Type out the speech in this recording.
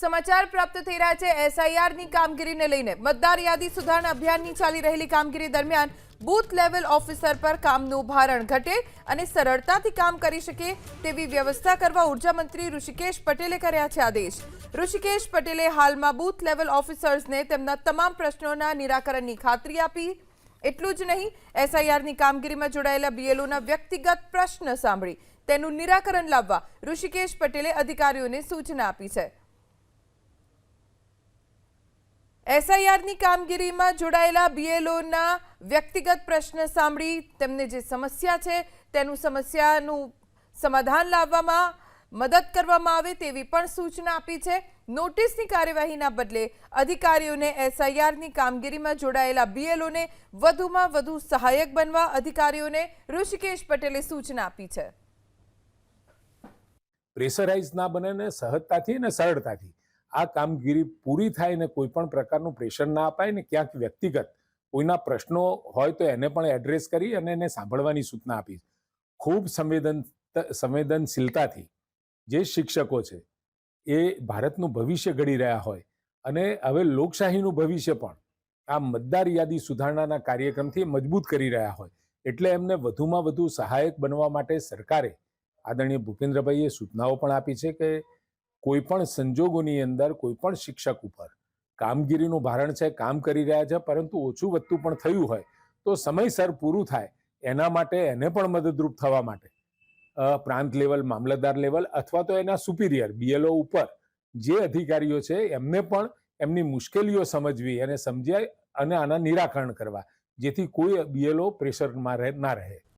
સમાચાર પ્રાપ્ત થઈ રહ્યા છે. એસઆઈઆરની કામગીરીને લઈને મતદાર યાદી સુધારણા અભિયાનની ચાલી રહેલી કામગીરી દરમિયાન બૂથ લેવલ ઓફિસર પર કામનું ભારણ ઘટે અને સરળતાથી કામ કરી શકે તેવી વ્યવસ્થા કરવા ઊર્જા મંત્રી ઋષિકેશ પટેલે કર્યા છે આદેશ. ઋષિકેશ પટેલે હાલમાં બૂથ લેવલ ઓફિસર્સને તેમના તમામ પ્રશ્નોના નિરાકરણની ખાતરી આપી. એટલું જ નહીં એસઆઈઆરની કામગીરીમાં જોડાયેલા બીએલઓના વ્યક્તિગત પ્રશ્ન સાંભળી તેનું નિરાકરણ લાવવા ઋષિકેશ પટેલે અધિકારીઓને સૂચના આપી છે. એસઆઈઆરની કામગીરીમાં જોડાયેલા બીએલઓના વ્યક્તિગત પ્રશ્ન સાંભળી તેમને જે સમસ્યા છે, તેનું સમસ્યાનું સમાધાન લાવવામાં મદદ કરવામાં આવે તેવી પણ સૂચના આપી છે. નોટિસની કાર્યવાહીના બદલે અધિકારીઓને એસઆઈઆરની કામગીરીમાં જોડાયેલા બીએલઓને વધુમાં વધુ સહાયક બનવા અધિકારીઓને ઋષિકેશ પટેલે સૂચના આપી છે. પ્રેશરાઇઝ ના બને ને સહજતાથી અને સરળતાથી આ કામગીરી પૂરી થાય ને કોઈ પણ પ્રકારનું પ્રેશર ના અપાય ને ક્યાંક વ્યક્તિગત કોઈના પ્રશ્નો હોય તો એને પણ એડ્રેસ કરી અને એને સાંભળવાની સૂચના આપી. ખૂબ સંવેદન સંવેદનશીલતાથી જે શિક્ષકો છે, એ ભારતનું ભવિષ્ય ઘડી રહ્યા હોય અને હવે લોકશાહીનું ભવિષ્ય પણ આ મતદાર યાદી સુધારણાના કાર્યક્રમથી મજબૂત કરી રહ્યા હોય એટલે એમને વધુમાં વધુ સહાયક બનવા માટે સરકારે આદરણીય ભૂપેન્દ્રભાઈએ સૂચનાઓ પણ આપી છે કે કોઈ પણ સંજોગોની અંદર કોઈ પણ શિક્ષક ઉપર. કામગીરીનું ભારણ છે, કામ કરી રહ્યા છે, પરંતુ ઓછું વધતું પણ થયું હોય, તો સમયસર પૂરું થાય, એના માટે એને પણ મદદરૂપ થવા માટે. પ્રાંત લેવલ, મામલતદાર લેવલ અથવા તો એના સુપિરિયર બીએલઓ ઉપર જે અધિકારીઓ છે, એમને પણ એમની મુશ્કેલીઓ સમજવી અને સમજાય અને આના નિરાકરણ કરવા, જેથી કોઈ બીએલઓ પ્રેશરમાં ના રહે.